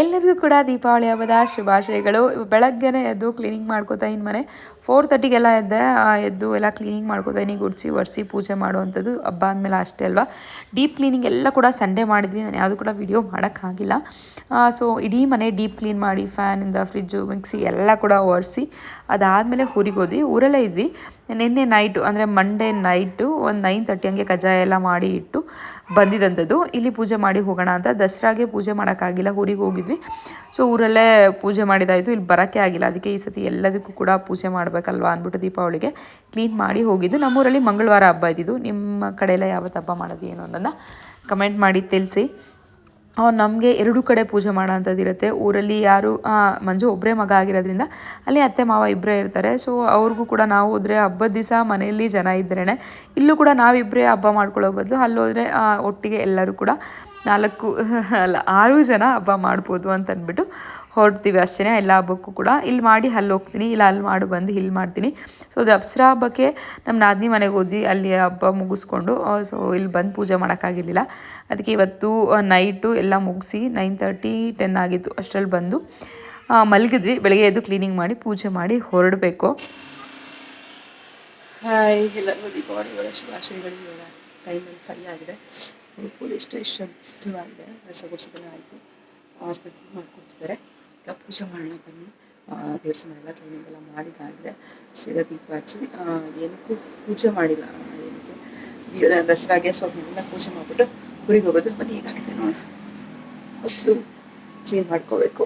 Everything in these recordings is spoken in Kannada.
ಎಲ್ಲರಿಗೂ ಕೂಡ ದೀಪಾವಳಿ ಹಬ್ಬದ ಶುಭಾಶಯಗಳು. ಬೆಳಗ್ಗೆನೇ ಎದ್ದು ಕ್ಲೀನಿಂಗ್ ಮಾಡ್ಕೋತಾ ಇನ್ನು ಮನೆ. ಫೋರ್ ತರ್ಟಿಗೆಲ್ಲ ಎದ್ದೆ ಎದ್ದು ಎಲ್ಲ ಕ್ಲೀನಿಂಗ್ ಮಾಡ್ಕೋತೀನಿ ಗುಡಿಸಿ, ಒರೆಸಿ, ಪೂಜೆ ಮಾಡುವಂಥದ್ದು ಹಬ್ಬ ಅಂದಮೇಲೆ ಅಷ್ಟೇ ಅಲ್ವಾ? ಡೀಪ್ ಕ್ಲೀನಿಂಗ್ ಎಲ್ಲ ಕೂಡ ಸಂಡೇ ಮಾಡಿದ್ವಿ, ನಾನು ಯಾವುದು ಕೂಡ ವಿಡಿಯೋ ಮಾಡೋಕ್ಕಾಗಿಲ್ಲ. ಸೊ ಇಡೀ ಮನೆ ಡೀಪ್ ಕ್ಲೀನ್ ಮಾಡಿ ಫ್ಯಾನಿಂದ ಫ್ರಿಜ್ಜು ಮಿಕ್ಸಿ ಎಲ್ಲ ಕೂಡ ಒರೆಸಿ, ಅದಾದಮೇಲೆ ಊರಿಗೆ ಹೋದ್ವಿ. ಊರಲ್ಲೇ ಇದ್ವಿ. ನಿನ್ನೆ ನೈಟು ಅಂದರೆ ಮಂಡೇ ನೈಟು ಒಂದು ನೈನ್ ತರ್ಟಿ ಹಂಗೆ ಕಜ್ಜಾಯ ಎಲ್ಲ ಮಾಡಿ ಇಟ್ಟು ಬಂದಿದ್ದಂಥದ್ದು ಇಲ್ಲಿ ಪೂಜೆ ಮಾಡಿ ಹೋಗೋಣ ಅಂತ. ದಸರಾಗೆ ಪೂಜೆ ಮಾಡೋಕ್ಕಾಗಿಲ್ಲ, ಊರಿಗೆ ಹೋಗಿದ್ವಿ. ಸೊ ಊರಲ್ಲೇ ಪೂಜೆ ಮಾಡಿದಾಯಿತು. ಇಲ್ಲಿ ಬರೋಕ್ಕೆ ಆಗಿಲ್ಲ. ಅದಕ್ಕೆ ಈ ಸತಿ ಎಲ್ಲದಕ್ಕೂ ಕೂಡ ಪೂಜೆ ಮಾಡಬೇಕಲ್ವಾ ಅಂದ್ಬಿಟ್ಟು ದೀಪಾವಳಿಗೆ ಕ್ಲೀನ್ ಮಾಡಿ ಹೋಗಿದ್ದು. ನಮ್ಮೂರಲ್ಲಿ ಮಂಗಳವಾರ ಹಬ್ಬ ಇದ್ದಿದ್ದು. ನಿಮ್ಮ ಕಡೆಯೆಲ್ಲ ಯಾವತ್ತು ಹಬ್ಬ ಮಾಡೋದು ಏನು ಅನ್ನೋದನ್ನ ಕಮೆಂಟ್ ಮಾಡಿ ತಿಳಿಸಿ. ನಮಗೆ ಎರಡು ಕಡೆ ಪೂಜೆ ಮಾಡೋಂಥದ್ದಿರುತ್ತೆ ಊರಲ್ಲಿ ಯಾರು ಮಂಜು ಒಬ್ಬರೇ ಮಗ ಆಗಿರೋದ್ರಿಂದ ಅಲ್ಲಿ ಅತ್ತೆ, ಮಾವ ಇಬ್ಬರೇ ಇರ್ತಾರೆ. ಸೊ ಅವ್ರಿಗೂ ಕೂಡ ನಾವು ಹೋದರೆ ಹಬ್ಬದ ದಿವಸ ಮನೆಯಲ್ಲಿ ಜನ ಇದ್ರೇ ಇಲ್ಲೂ ಕೂಡ ನಾವಿಬ್ಬರೇ ಹಬ್ಬ ಮಾಡ್ಕೊಳ್ಳೋ ಬದಲು, ಅಲ್ಲೋದ್ರೆ ಒಟ್ಟಿಗೆ ಎಲ್ಲರೂ ಕೂಡ ನಾಲ್ಕು, ಅಲ್ಲ, ಆರು ಜನ ಹಬ್ಬ ಮಾಡ್ಬೋದು ಅಂತ ಅಂದ್ಬಿಟ್ಟು ಹೊರಡ್ತೀವಿ ಅಷ್ಟೇ ಎಲ್ಲ ಹಬ್ಬಕ್ಕೂ ಕೂಡ. ಇಲ್ಲಿ ಮಾಡಿ ಅಲ್ಲಿ ಹೋಗ್ತೀನಿ. ಇಲ್ಲ ಅಲ್ಲಿ ಮಾಡು, ಬಂದು ಇಲ್ಲಿ ಮಾಡ್ತೀನಿ. ಸೊ ಅಪ್ಸರಾ ಹಬ್ಬಕ್ಕೆ ನಮ್ಮ ನಾದಿನಿ ಮನೆಗೆ ಹೋದ್ವಿ. ಅಲ್ಲಿ ಹಬ್ಬ ಮುಗಿಸ್ಕೊಂಡು ಸೊ ಇಲ್ಲಿ ಬಂದು ಪೂಜೆ ಮಾಡೋಕ್ಕಾಗಿರಲಿಲ್ಲ. ಅದಕ್ಕೆ ಇವತ್ತು ನೈಟು ಎಲ್ಲ ಮುಗಿಸಿ ನೈನ್ ತರ್ಟಿ ಟೆನ್ ಆಗಿತ್ತು ಅಷ್ಟರಲ್ಲಿ ಬಂದು ಮಲಗಿದ್ವಿ. ಬೆಳಗ್ಗೆ ಎದ್ದು ಕ್ಲೀನಿಂಗ್ ಮಾಡಿ, ಪೂಜೆ ಮಾಡಿ ಹೊರಡಬೇಕು. ಹಾಯ್ ಎಲ್ಲರಿಗೂ ದೀಪಾವಳಿ ಒಳ್ಳೆ ಶುಭಾಶಯಗಳು ಟೈಮಲ್ಲಿ ಆಗಿದೆ. ಪೂರ ಎಷ್ಟು ಶ್ರದ್ಧವಾಗಿದೆ ರಸ ಗುಡಿಸೋದೆಲ್ಲ ಆಯಿತು. ಆಸ್ಪತ್ರೆ ಮಾಡ್ಕೊತಿದ್ದಾರೆ ಈಗ ಪೂಜೆ ಮಾಡೋಣ ಬನ್ನಿ. ದೇವಸ್ಥಾನ ಎಲ್ಲ ಕ್ಲೀನಿಂಗ್ ಎಲ್ಲ ಮಾಡಿದಾಗಿದೆ ಸೀದಾ ದೀಪ ಹಚ್ಚಿ ಏನಕ್ಕೂ ಪೂಜೆ ಮಾಡಿಲ್ಲ ಏನಕ್ಕೆ? ದಸರಾ ದಸರಾಗೆ ಸೊ ಅದನ್ನೆಲ್ಲ ಪೂಜೆ ಮಾಡಿಬಿಟ್ಟು ಊರಿಗೆ ಹೋಗೋದು. ಬನ್ನಿ, ಹೇಗಾಗಿದೆ ನೋಡೋಣ. ಅಷ್ಟು ಕ್ಲೀನ್ ಮಾಡ್ಕೋಬೇಕು.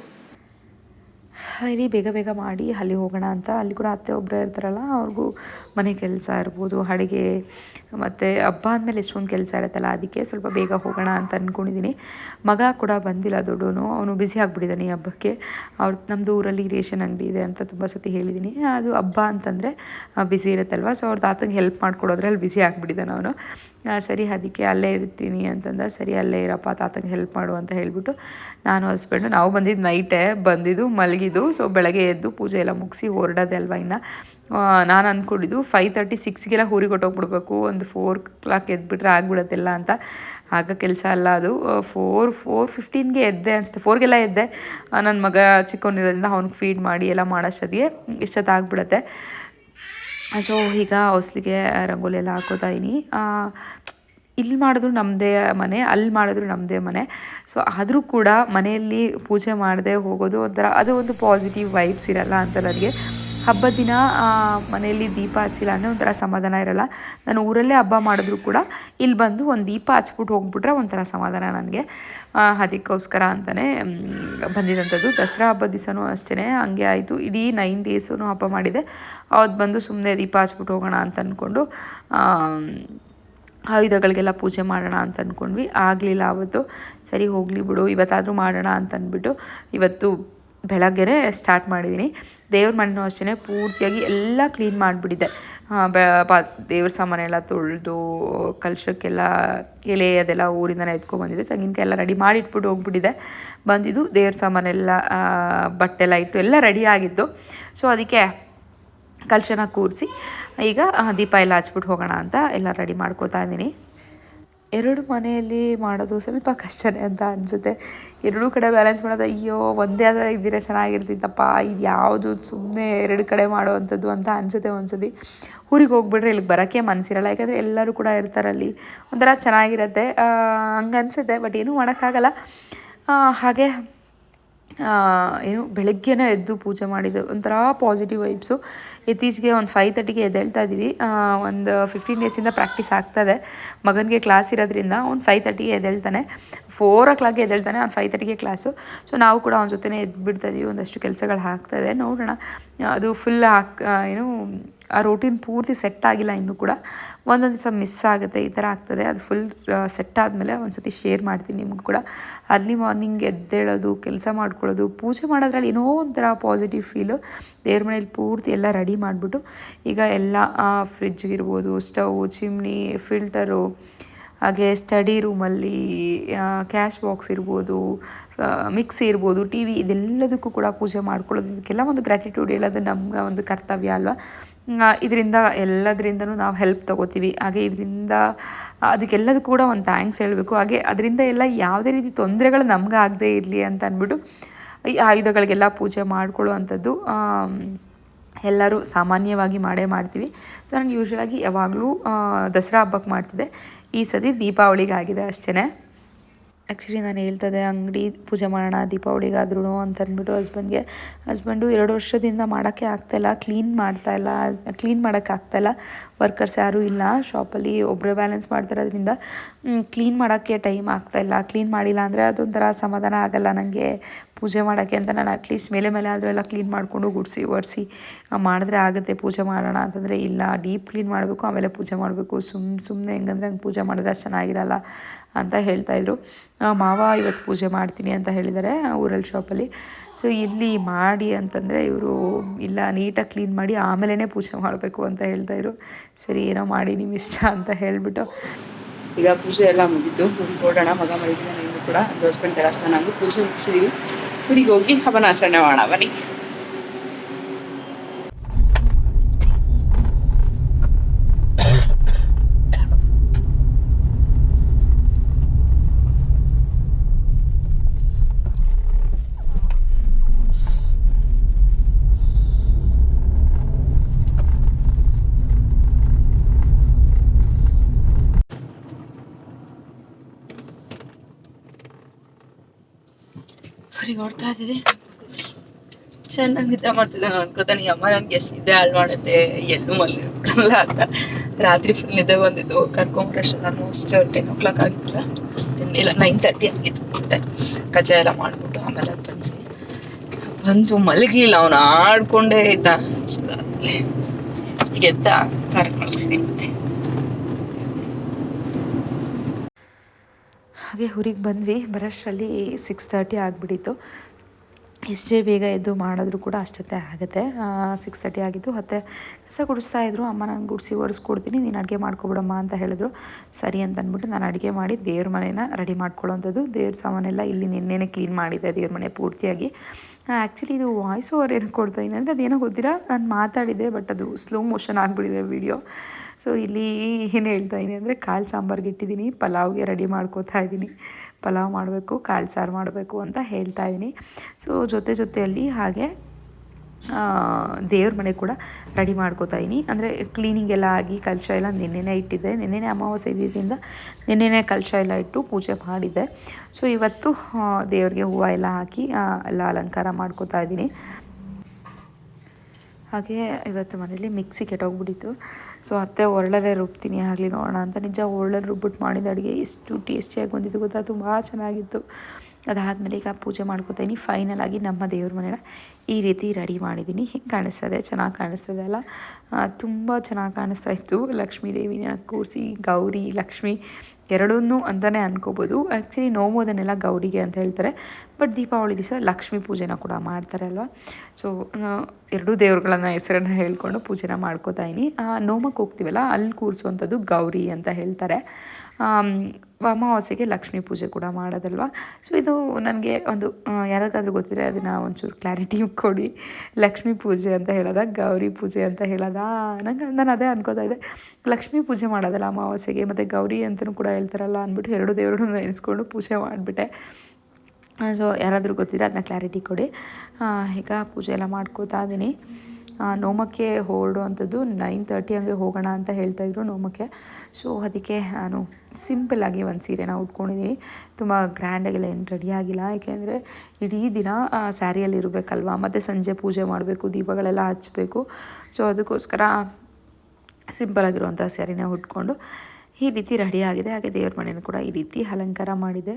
ಇಲ್ಲಿ ಬೇಗ ಬೇಗ ಮಾಡಿ ಅಲ್ಲಿ ಹೋಗೋಣ ಅಂತ. ಅಲ್ಲಿ ಕೂಡ ಅತ್ತೆ ಒಬ್ಬರೇ ಇರ್ತಾರಲ್ಲ, ಅವ್ರಿಗೂ ಮನೆ ಕೆಲಸ ಇರ್ಬೋದು, ಅಡುಗೆ ಮತ್ತು ಹಬ್ಬ ಅಂದಮೇಲೆ ಎಷ್ಟೊಂದು ಕೆಲಸ ಇರುತ್ತಲ್ಲ, ಅದಕ್ಕೆ ಸ್ವಲ್ಪ ಬೇಗ ಹೋಗೋಣ ಅಂತ ಅಂದ್ಕೊಂಡಿದ್ದೀನಿ ಮಗ ಕೂಡ ಬಂದಿಲ್ಲ ದೊಡ್ಡವನು, ಅವನು ಬಿಸಿ ಆಗಿಬಿಟ್ಟಿದ್ದಾನೆ ಈ ಹಬ್ಬಕ್ಕೆ. ಅವ್ರು ನಮ್ಮದು ಊರಲ್ಲಿ ರೇಷನ್ ಅಂಗಡಿ ಇದೆ ಅಂತ ತುಂಬ ಸತಿ ಹೇಳಿದ್ದೀನಿ ಅದು ಹಬ್ಬ ಅಂತಂದರೆ ಬಿಸಿ ಇರುತ್ತಲ್ವ ಸೊ ಅವ್ರ ತಾತಂಗೆ ಹೆಲ್ಪ್ ಮಾಡ್ಕೊಡೋದ್ರಲ್ಲಿ ಬಿಸಿ ಆಗಿಬಿಟ್ಟಿದ್ದಾನೆ ಅವನು. ಸರಿ, ಅದಕ್ಕೆ ಅಲ್ಲೇ ಇರ್ತೀನಿ ಅಂತಂದ, ಸರಿ, ಅಲ್ಲೇ ಇರಪ್ಪ, ತಾತಂಗೆ ಹೆಲ್ಪ್ ಮಾಡು ಅಂತ ಹೇಳಿಬಿಟ್ಟು, ನಾನು ಹಸ್ಬೆಂಡು ನಾವು ಬಂದಿದ್ದು ನೈಟೇ ಬಂದಿದ್ದು ಮಲಗಿದ್ದು ಸೊ ಬೆಳಗ್ಗೆ ಎದ್ದು ಪೂಜೆ ಎಲ್ಲ ಮುಗಿಸಿ ಹೊರಡೋದೆ ಅಲ್ವಾ ಇನ್ನು? ನಾನು ಅಂದ್ಕೊಂಡಿದ್ದು ಫೈವ್ ತರ್ಟಿ ಸಿಕ್ಸ್ಗೆಲ್ಲ ಊರಿಗೆ ಹೊಟ್ಟೋಗ್ಬಿಡ್ಬೇಕು ಒಂದು ಫೋರ್ ಕ್ಲಾಕ್ ಎದ್ಬಿಟ್ರೆ ಆಗ್ಬಿಡತ್ತೆಲ್ಲ ಅಂತ. ಆಗ ಕೆಲಸ ಅಲ್ಲ ಅದು. ಫೋರ್ ಫೋರ್ ಫಿಫ್ಟೀನ್ಗೆ ಎದ್ದೆ ಅನಿಸುತ್ತೆ. ಫೋರ್ಗೆಲ್ಲ ಎದ್ದೆ. ನನ್ನ ಮಗ ಚಿಕ್ಕವನಿರೋದ್ರಿಂದ ಅವ್ನಿಗೆ ಫೀಡ್ ಮಾಡಿ ಎಲ್ಲ ಮಾಡೋಷ್ಟೊತ್ತಿಗೆ ಇಷ್ಟೊತ್ತಾಗ್ಬಿಡತ್ತೆ. ಸೊ ಈಗ ಹೊಸ್ಲಿಗೆ ರಂಗೋಲಿ ಎಲ್ಲ ಹಾಕೋತಾ ಇದೀನಿ. ಇಲ್ಲಿ ಮಾಡಿದ್ರು ನಮ್ಮದೇ ಮನೆ, ಅಲ್ಲಿ ಮಾಡಿದ್ರು ನಮ್ಮದೇ ಮನೆ. ಸೊ ಆದರೂ ಕೂಡ ಮನೆಯಲ್ಲಿ ಪೂಜೆ ಮಾಡದೆ ಹೋಗೋದು ಒಂಥರ, ಅದು ಒಂದು ಪಾಸಿಟಿವ್ ವೈಬ್ಸ್ ಇರಲ್ಲ ಅಂತ ನನಗೆ. ಹಬ್ಬದ ದಿನ ಮನೆಯಲ್ಲಿ ದೀಪ ಹಚ್ಚಿಲ್ಲ ಅಂದರೆ ಒಂಥರ ಸಮಾಧಾನ ಇರಲ್ಲ. ನಾನು ಊರಲ್ಲೇ ಹಬ್ಬ ಮಾಡಿದ್ರು ಕೂಡ ಇಲ್ಲಿ ಬಂದು ಒಂದು ದೀಪ ಹಚ್ಬಿಟ್ಟು ಹೋಗ್ಬಿಟ್ರೆ ಒಂಥರ ಸಮಾಧಾನ ನನಗೆ. ಅದಕ್ಕೋಸ್ಕರ ಅಂತಲೇ ಬಂದಿದ್ದಂಥದ್ದು ದಸರಾ ಹಬ್ಬದ ದಿವಸನೂ ಅಷ್ಟೇ ಹಂಗೆ ಆಯಿತು. ಇಡೀ ನೈನ್ ಡೇಸೂ ಹಬ್ಬ ಮಾಡಿದೆ. ಅವತ್ತು ಬಂದು ಸುಮ್ಮನೆ ದೀಪ ಹಚ್ಬಿಟ್ಟು ಹೋಗೋಣ ಅಂತ ಅಂದ್ಕೊಂಡು ಆಯುಧಗಳಿಗೆಲ್ಲ ಪೂಜೆ ಮಾಡೋಣ ಅಂತ ಅಂದ್ಕೊಂಡ್ವಿ ಆಗಲಿಲ್ಲ ಆವತ್ತು ಸರಿ, ಹೋಗಲಿ ಬಿಡು, ಇವತ್ತಾದರೂ ಮಾಡೋಣ ಅಂತ ಅಂದ್ಬಿಟ್ಟು ಇವತ್ತು ಬೆಳಗ್ಗೆನೆ ಸ್ಟಾರ್ಟ್ ಮಾಡಿದ್ದೀನಿ ದೇವ್ರ ಮಣ್ಣು ಅಷ್ಟೇ ಪೂರ್ತಿಯಾಗಿ ಎಲ್ಲ ಕ್ಲೀನ್ ಮಾಡಿಬಿಟ್ಟಿದ್ದೆ. ಬೆ ದೇವ್ರ ಸಾಮಾನೆಲ್ಲ ತೊಳೆದು, ಕಲಶಕ್ಕೆಲ್ಲ, ಎಲೆ ಅದೆಲ್ಲ ಊರಿಂದನೇ ಎತ್ಕೊಂಡ್ಬಂದಿದ್ದೆ ತೆಂಗಿನಕಾಯಿ ಎಲ್ಲ ರೆಡಿ ಮಾಡಿ ಇಟ್ಬಿಟ್ಟು ಹೋಗ್ಬಿಟ್ಟಿದ್ದೆ ಬಂದಿದ್ದು ದೇವ್ರ ಸಾಮಾನೆಲ್ಲ ಬಟ್ಟೆಲ್ಲ ಇಟ್ಟು ಎಲ್ಲ ರೆಡಿ ಆಗಿತ್ತು. ಸೊ ಅದಕ್ಕೆ ಕಲಶನ ಕೂರಿಸಿ ಈಗ ದೀಪ ಎಲ್ಲ ಹಚ್ಬಿಟ್ಟು ಹೋಗೋಣ ಅಂತ ಎಲ್ಲ ರೆಡಿ ಮಾಡ್ಕೋತಾ ಇದ್ದೀನಿ. ಎರಡು ಮನೆಯಲ್ಲಿ ಮಾಡೋದು ಸ್ವಲ್ಪ ಕಷ್ಟನೇ ಅಂತ ಅನಿಸುತ್ತೆ. ಎರಡೂ ಕಡೆ ಬ್ಯಾಲೆನ್ಸ್ ಮಾಡೋದು, ಅಯ್ಯೋ, ಒಂದೇ ಆದ ಇದ್ದೀರ ಚೆನ್ನಾಗಿರ್ತಿತ್ತಪ್ಪ, ಇದು ಯಾವುದು ಸುಮ್ಮನೆ ಎರಡು ಕಡೆ ಮಾಡೋವಂಥದ್ದು ಅಂತ ಅನಿಸುತ್ತೆ ಒಂದ್ಸತಿ. ಊರಿಗೆ ಹೋಗ್ಬಿಟ್ರೆ ಇಲ್ಲಿಗೆ ಬರೋಕ್ಕೆ ಮನಸ್ಸಿರಲ್ಲ ಯಾಕಂದರೆ ಎಲ್ಲರೂ ಕೂಡ ಇರ್ತಾರಲ್ಲಿ. ಒಂಥರ ಚೆನ್ನಾಗಿರುತ್ತೆ. ಹಂಗೆ ಅನಿಸುತ್ತೆ ಬಟ್ ಏನೂ ಮಾಡೋಕ್ಕಾಗಲ್ಲ. ಹಾಗೆ ಏನು ಬೆಳಗ್ಗೆನೇ ಎದ್ದು ಪೂಜೆ ಮಾಡಿದ್ದು ಒಂಥರ ಪಾಸಿಟಿವ್ ವೈಬ್ಸು ಇತ್ತೀಚೆಗೆ ಒಂದು ಫೈವ್ ತರ್ಟಿಗೆ ಎದ್ದೇಳ್ತಾ ಇದ್ದೀವಿ. ಒಂದು ಫಿಫ್ಟೀನ್ ಡೇಸಿಂದ ಪ್ರಾಕ್ಟೀಸ್ ಆಗ್ತದೆ ಮಗನಿಗೆ ಕ್ಲಾಸ್ ಇರೋದ್ರಿಂದ ಅವ್ನು ಫೈವ್ ತರ್ಟಿಗೆ ಎದ್ದೇಳ್ತಾನೆ. ಫೋರ್ ಓ ಕ್ಲಾಕ್ಗೆ ಎದ್ದೇಳ್ತಾನೆ, ಅವ್ನು ಫೈವ್ ತರ್ಟಿಗೆ ಕ್ಲಾಸು ಸೊ ನಾವು ಕೂಡ ಅವ್ನ ಜೊತೆನೇ ಎದ್ದು ಬಿಡ್ತಾ ಇದೀವಿ, ಒಂದಷ್ಟು ಕೆಲಸಗಳು ಆಗ್ತಾಯಿದೆ ನೋಡೋಣ. ಅದು ಫುಲ್ ಹಾಕ್ ಏನು, ಆ ರೂಟೀನ್ ಪೂರ್ತಿ ಸೆಟ್ ಆಗಿಲ್ಲ ಇನ್ನೂ ಕೂಡ. ಒಂದೊಂದು ದಿವಸ ಮಿಸ್ ಆಗುತ್ತೆ, ಈ ಥರ ಆಗ್ತದೆ. ಅದು ಫುಲ್ ಸೆಟ್ ಆದಮೇಲೆ ಒಂದು ಸತಿ ಶೇರ್ ಮಾಡ್ತೀನಿ ನಿಮ್ಗೆ ಕೂಡ. ಅರ್ಲಿ ಮಾರ್ನಿಂಗ್ ಎದ್ದೇಳೋದು, ಕೆಲಸ ಮಾಡ್ಕೊಳ್ಳೋದು, ಪೂಜೆ ಮಾಡೋದ್ರಲ್ಲಿ ಏನೋ ಒಂಥರ ಪಾಸಿಟಿವ್ ಫೀಲು ದೇವ್ರ ಮನೇಲಿ ಪೂರ್ತಿ ಎಲ್ಲ ರೆಡಿ ಮಾಡಿಬಿಟ್ಟು, ಈಗ ಎಲ್ಲ ಫ್ರಿಜ್ಗಿರ್ಬೋದು ಸ್ಟವ್ ಚಿಮ್ನಿ ಫಿಲ್ಟರು ಹಾಗೆ ಸ್ಟಡಿ ರೂಮಲ್ಲಿ ಕ್ಯಾಶ್ ಬಾಕ್ಸ್ ಇರ್ಬೋದು ಮಿಕ್ಸಿ ಇರ್ಬೋದು ಟಿ ವಿ ಇದೆಲ್ಲದಕ್ಕೂ ಕೂಡ ಪೂಜೆ ಮಾಡ್ಕೊಳ್ಳೋದು. ಇದಕ್ಕೆಲ್ಲ ಒಂದು ಗ್ರ್ಯಾಟಿಟ್ಯೂಡ್ ಹೇಳೋದು ನಮ್ಗೆ ಒಂದು ಕರ್ತವ್ಯ ಅಲ್ವಾ? ಇದರಿಂದ ಎಲ್ಲದರಿಂದನೂ ನಾವು ಹೆಲ್ಪ್ ತೊಗೋತೀವಿ. ಹಾಗೆ ಇದರಿಂದ ಅದಕ್ಕೆಲ್ಲದಕ್ಕೂ ಕೂಡ ಒಂದು ಥ್ಯಾಂಕ್ಸ್ ಹೇಳಬೇಕು. ಹಾಗೆ ಅದರಿಂದ ಎಲ್ಲ ಯಾವುದೇ ರೀತಿ ತೊಂದರೆಗಳು ನಮ್ಗೆ ಆಗದೇ ಇರಲಿ ಅಂತ ಅಂದ್ಬಿಟ್ಟು ಈ ಆಯುಧಗಳಿಗೆಲ್ಲ ಪೂಜೆ ಮಾಡ್ಕೊಳ್ಳೋ ಅಂಥದ್ದು ಎಲ್ಲರೂ ಸಾಮಾನ್ಯವಾಗಿ ಮಾಡೇ ಮಾಡ್ತೀವಿ. ಸೊ ನಾನು ಯೂಶ್ವಲಾಗಿ ಯಾವಾಗಲೂ ದಸರಾ ಹಬ್ಬಕ್ಕೆ ಮಾಡ್ತಿದ್ದೆ. ಈ ಸತಿ ದೀಪಾವಳಿಗೆ ಆಗಿದೆ ಅಷ್ಟೇ ಆ್ಯಕ್ಚುಲಿ ನಾನು ಹೇಳ್ತದೆ, ಅಂಗಡಿ ಪೂಜೆ ಮಾಡೋಣ ದೀಪಾವಳಿಗಾದ್ರೂ ಅಂತ ಅಂದ್ಬಿಟ್ಟು ಹಸ್ಬೆಂಡ್ಗೆ ಹಸ್ಬೆಂಡು ಎರಡು ವರ್ಷದಿಂದ ಮಾಡೋಕ್ಕೆ ಆಗ್ತಾಯಿಲ್ಲ ಕ್ಲೀನ್ ಮಾಡ್ತಾಯಿಲ್ಲ ಕ್ಲೀನ್ ಮಾಡೋಕ್ಕೆ ಆಗ್ತಾಯಿಲ್ಲ ವರ್ಕರ್ಸ್ ಯಾರೂ ಇಲ್ಲ ಶಾಪಲ್ಲಿ ಒಬ್ಬರೇ ಬ್ಯಾಲೆನ್ಸ್ ಮಾಡ್ತಿರೋದ್ರಿಂದ ಕ್ಲೀನ್ ಮಾಡೋಕ್ಕೆ ಟೈಮ್ ಆಗ್ತಾಯಿಲ್ಲ ಕ್ಲೀನ್ ಮಾಡಿಲ್ಲ ಅಂದರೆ ಅದೊಂಥರ ಸಮಾಧಾನ ಆಗಲ್ಲ ನನಗೆ ಪೂಜೆ ಮಾಡೋಕ್ಕೆ ಅಂತ ನಾನು ಅಟ್ಲೀಸ್ಟ್ ಮೇಲೆ ಮೇಲೆ ಆದರೂ ಎಲ್ಲ ಕ್ಲೀನ್ ಮಾಡಿಕೊಂಡು ಗುಡಿಸಿ, ಒರೆಸಿ ಮಾಡಿದ್ರೆ ಆಗುತ್ತೆ ಪೂಜೆ ಮಾಡೋಣ ಅಂತಂದರೆ ಇಲ್ಲ. ಡೀಪ್ ಕ್ಲೀನ್ ಮಾಡಬೇಕು, ಆಮೇಲೆ ಪೂಜೆ ಮಾಡಬೇಕು. ಸುಮ್ ಸುಮ್ಮನೆ ಹೆಂಗಂದ್ರೆ ಹಂಗೆ ಪೂಜೆ ಮಾಡಿದ್ರೆ ಚೆನ್ನಾಗಿರಲ್ಲ ಅಂತ ಹೇಳ್ತಾಯಿದ್ರು ಮಾವ ಇವತ್ತು ಪೂಜೆ ಮಾಡ್ತೀನಿ ಅಂತ ಹೇಳಿದ್ದಾರೆ ಊರಲ್ಲಿ ಶಾಪಲ್ಲಿ ಸೊ ಇಲ್ಲಿ ಮಾಡಿ ಅಂತಂದರೆ ಇವರು ಇಲ್ಲ ನೀಟಾಗಿ ಕ್ಲೀನ್ ಮಾಡಿ ಆಮೇಲೆ ಪೂಜೆ ಮಾಡಬೇಕು ಅಂತ ಹೇಳ್ತಾಯಿದ್ರು ಸರಿ, ಏನೋ ಮಾಡಿ ನಿಮ್ಮ ಇಷ್ಟ ಅಂತ ಹೇಳಿಬಿಟ್ಟು. ಈಗ ಪೂಜೆ ಎಲ್ಲ ಮುಗಿತು. ಹೋಗೋಣ, ಮಗ ಮರಿದಿದ್ದಾನೆ ಕೂಡ. ದೇವಸ್ಥಾನ ಆಗು ಪೂಜೆ ಮುಗಿಸಿದೀವಿ. ಊರಿಗೆ ಹೋಗಿ ಹವನಾಚರಣೆ ಮಾಡೋಣ ಓಡ್ತಾ ಇದ್ದೀವಿ. ಚೆನ್ನಾಗಿ ನಿದ್ದೆ ಮಾಡ್ತಿದ್ದೆ ನಾನು ಅನ್ಕೋತಾನೆ ಅಮ್ಮ ನನಗೆ ಎಷ್ಟು ನಿದ್ದೆ ಹಾಳು ಮಾಡುತ್ತೆ, ಎಲ್ಲೂ ಮಲ್ಲಿ ಬಿಡಲ್ಲ ಅಂತ. ರಾತ್ರಿ ಫುಲ್ ನಿದ್ದೆ ಬಂದಿದ್ದು ಕರ್ಕೊಂಡ್ರಷ್ಟು ಆಲ್ಮೋಸ್ಟ್ ಟೆನ್ ಓ ಕ್ಲಾಕ್ ಆಗಿದ್ದಿಲ್ಲ. ಟೆನ್ ಇಲ್ಲ ನೈನ್ ತರ್ಟಿ ಆಗಿತ್ತು ಅನ್ಸುತ್ತೆ ಕಜ್ಜಾಯ ಎಲ್ಲ ಮಾಡಿಬಿಟ್ಟು ಆಮೇಲೆ ಬಂದ್ವಿ. ಬಂದು ಮಲಗಲಿಲ್ಲ ಅವನು ಆಡ್ಕೊಂಡೇ ಇದ್ದ. ಈಗ ಎದ್ದ ಕಾರ್ ಮಲಗಿಸಿದ್ದೀನಿ ಮತ್ತೆ. ಹಾಗೆ ಊರಿಗೆ ಬಂದ್ವಿ. ಬರೋಷ್ಟರಲ್ಲಿ ಸಿಕ್ಸ್ ತರ್ಟಿ ಆಗಿಬಿಟ್ಟಿತ್ತು. ಎಷ್ಟೇ ಬೇಗ ಎದ್ದು ಮಾಡಿದ್ರು ಕೂಡ ಅಷ್ಟೊತ್ತೆ ಆಗುತ್ತೆ. ಸಿಕ್ಸ್ ತರ್ಟಿ ಆಗಿತ್ತು. ಮತ್ತೆ ಕಸ ಗುಡಿಸ್ತಾ ಇದ್ರು. ಅಮ್ಮ ನಾನು ಗುಡಿಸಿ ಒರೆಸ್ಕೊಡ್ತೀನಿ. ನೀನು ಅಡುಗೆ ಮಾಡ್ಕೊಬಿಡಮ್ಮ ಅಂತ ಹೇಳಿದ್ರು. ಸರಿ ಅಂತ ಅಂದ್ಬಿಟ್ಟು ನಾನು ಅಡುಗೆ ಮಾಡಿ ದೇವ್ರ ಮನೇನ ರೆಡಿ ಮಾಡ್ಕೊಳ್ಳೋಂಥದ್ದು. ದೇವ್ರ ಸಾಮಾನೆಲ್ಲ ಇಲ್ಲಿ ನಿನ್ನೆನೇ ಕ್ಲೀನ್ ಮಾಡಿದ್ದೆ ದೇವ್ರ ಮನೆ ಪೂರ್ತಿಯಾಗಿ. ಆ್ಯಕ್ಚುಲಿ ಇದು ವಾಯ್ಸ್ ಓವರ್ ಏನು ಕೊಡ್ತಾ ಅಂದರೆ ಅದೇನೋ ಗೊತ್ತಿಲ್ಲ. ನಾನು ಮಾತಾಡಿದೆ ಬಟ್ ಅದು ಸ್ಲೋ ಮೋಷನ್ ಆಗಿಬಿಟ್ಟಿದೆ ವಿಡಿಯೋ ಸೊ ಇಲ್ಲಿ ಏನು ಹೇಳ್ತಾ ಇದ್ದೀನಿ ಅಂದರೆ ಕಾಳು ಸಾಂಬಾರ್ಗೆ ಇಟ್ಟಿದ್ದೀನಿ ಪಲಾವ್ಗೆ ರೆಡಿ ಮಾಡ್ಕೋತಾ ಇದ್ದೀನಿ ಪಲಾವ್ ಮಾಡಬೇಕು, ಕಾಳು ಸಾರು ಮಾಡಬೇಕು ಅಂತ ಹೇಳ್ತಾ ಇದ್ದೀನಿ ಸೊ ಜೊತೆ ಜೊತೆಯಲ್ಲಿ ಹಾಗೆ ದೇವ್ರ ಮನೆ ಕೂಡ ರೆಡಿ ಮಾಡ್ಕೋತಾ ಇದ್ದೀನಿ ಅಂದರೆ ಕ್ಲೀನಿಂಗ್ ಎಲ್ಲ ಆಗಿ ಕಲಶ ಎಲ್ಲ ನಿನ್ನೆನೇ ಇಟ್ಟಿದ್ದೆ. ನಿನ್ನೆನೇ ಅಮಾವಾಸ್ಯೆ ಇದ್ದಿದ್ದರಿಂದ ನಿನ್ನೆನೇ ಕಲಶ ಎಲ್ಲ ಇಟ್ಟು ಪೂಜೆ ಮಾಡಿದ್ದೆ. ಸೊ ಇವತ್ತು ದೇವ್ರಿಗೆ ಹೂವು ಎಲ್ಲ ಹಾಕಿ ಎಲ್ಲ ಅಲಂಕಾರ ಮಾಡ್ಕೋತಾ ಇದ್ದೀನಿ ಹಾಗೆ ಇವತ್ತು ಮನೇಲಿ ಮಿಕ್ಸಿ ಕೆಟ್ಟೋಗ್ಬಿಟ್ಟಿತ್ತು. ಸೊ ಅತ್ತೆ ಒರಳಲ್ಲೇ ರುಬ್ತೀನಿ, ಆಗಲಿ ನೋಡೋಣ ಅಂತ. ನಿಜ ಒರಳಲ್ಲಿ ರುಬ್ಬಿಟ್ಟು ಮಾಡಿದ ಅಡುಗೆ ಎಷ್ಟು ಟೇಸ್ಟಿಯಾಗಿ ಬಂದಿತ್ತು ಗೊತ್ತಾ? ತುಂಬ ಚೆನ್ನಾಗಿತ್ತು. ಅದಾದಮೇಲೆ ಈಗ ಪೂಜೆ ಮಾಡ್ಕೋತೀನಿ ಫೈನಲ್ ಆಗಿ ನಮ್ಮ ದೇವ್ರ ಮನೇನ ಈ ರೀತಿ ರೆಡಿ ಮಾಡಿದ್ದೀನಿ. ಹೆಂಗೆ ಕಾಣಿಸ್ತದೆ, ಚೆನ್ನಾಗಿ ಕಾಣಿಸ್ತದೆ ಅಲ್ಲ? ತುಂಬ ಚೆನ್ನಾಗಿ ಕಾಣಿಸ್ತಾ ಇತ್ತು. ಲಕ್ಷ್ಮೀ ದೇವಿನ ಕೂರಿಸಿ, ಗೌರಿ, ಲಕ್ಷ್ಮಿ ಎರಡನ್ನೂ ಅಂತಲೇ ಅನ್ಕೋಬೋದು. ಆ್ಯಕ್ಚುಲಿ ನೋವೋದನ್ನೆಲ್ಲ ಗೌರಿಗೆ ಅಂತ ಹೇಳ್ತಾರೆ. ಬಟ್ ದೀಪಾವಳಿ ದಿವಸ ಲಕ್ಷ್ಮೀ ಪೂಜೆನ ಕೂಡ ಮಾಡ್ತಾರೆ ಅಲ್ವಾ? ಸೊ ಎರಡೂ ದೇವ್ರುಗಳನ್ನ ಹೆಸರನ್ನು ಹೇಳ್ಕೊಂಡು ಪೂಜೆನ ಮಾಡ್ಕೋತಾ ಇದ್ದೀನಿ ನೋಮಕ್ಕೆ ಹೋಗ್ತೀವಲ್ಲ, ಅಲ್ಲಿ ಕೂರಿಸುವಂಥದ್ದು ಗೌರಿ ಅಂತ ಹೇಳ್ತಾರೆ. ಅಮಾವಾಸ್ಯೆಗೆ ಲಕ್ಷ್ಮೀ ಪೂಜೆ ಕೂಡ ಮಾಡೋದಲ್ವ? ಸೊ ಇದು ನನಗೆ ಒಂದು ಯಾರಿಗಾದ್ರೂ ಗೊತ್ತಿದ್ರೆ ಅದನ್ನು ಒಂಚೂರು ಕ್ಲಾರಿಟಿ ಕೊಡಿ. ಲಕ್ಷ್ಮೀ ಪೂಜೆ ಅಂತ ಹೇಳೋದ, ಗೌರಿ ಪೂಜೆ ಅಂತ ಹೇಳೋದಾ. ನಂಗೆ, ನಾನು ಅದೇ ಅನ್ಕೋತಾ ಇದ್ದೆ. ಲಕ್ಷ್ಮೀ ಪೂಜೆ ಮಾಡೋದಲ್ಲ ಅಮಾವಾಸ್ಯೆಗೆ, ಮತ್ತು ಗೌರಿ ಅಂತಲೂ ಕೂಡ ಹೇಳ್ತಾರಲ್ಲ ಅಂದ್ಬಿಟ್ಟು ಎರಡು ದೇವರನ್ನು ನೆನೆಸ್ಕೊಂಡು ಪೂಜೆ ಮಾಡಿಬಿಟ್ಟೆ. ಸೊ ಯಾರಾದರೂ ಗೊತ್ತಿದ್ರೆ ಅದನ್ನ ಕ್ಲಾರಿಟಿ ಕೊಡಿ. ಈಗ ಪೂಜೆ ಎಲ್ಲ ಮಾಡ್ಕೋತಾ ಇದ್ದೀನಿ ನೋಮಕ್ಕೆ ಹೊರಡುವಂಥದ್ದು ನೈನ್ ತರ್ಟಿ ಹಂಗೆ ಹೋಗೋಣ ಅಂತ ಹೇಳ್ತಾಯಿದ್ರು ನೋಮಕ್ಕೆ. ಸೊ ಅದಕ್ಕೆ ನಾನು ಸಿಂಪಲ್ಲಾಗಿ ಒಂದು ಸೀರೆನ ಉಟ್ಕೊಂಡಿದ್ದೀನಿ. ತುಂಬ ಗ್ರ್ಯಾಂಡಾಗಿಲ್ಲ ಏನು ರೆಡಿ ಆಗಿಲ್ಲ. ಏಕೆಂದರೆ ಇಡೀ ದಿನ ಸ್ಯಾರಿಯಲ್ಲಿ ಇರಬೇಕಲ್ವ? ಮತ್ತು ಸಂಜೆ ಪೂಜೆ ಮಾಡಬೇಕು, ದೀಪಗಳೆಲ್ಲ ಹಚ್ಚಬೇಕು ಸೊ ಅದಕ್ಕೋಸ್ಕರ ಸಿಂಪಲಾಗಿರುವಂಥ ಸ್ಯಾರಿನ ಉಟ್ಕೊಂಡು ಈ ರೀತಿ ರೆಡಿಯಾಗಿದೆ ಹಾಗೆ ದೇವ್ರ ಮನೆಯನ್ನು ಕೂಡ ಈ ರೀತಿ ಅಲಂಕಾರ ಮಾಡಿದೆ.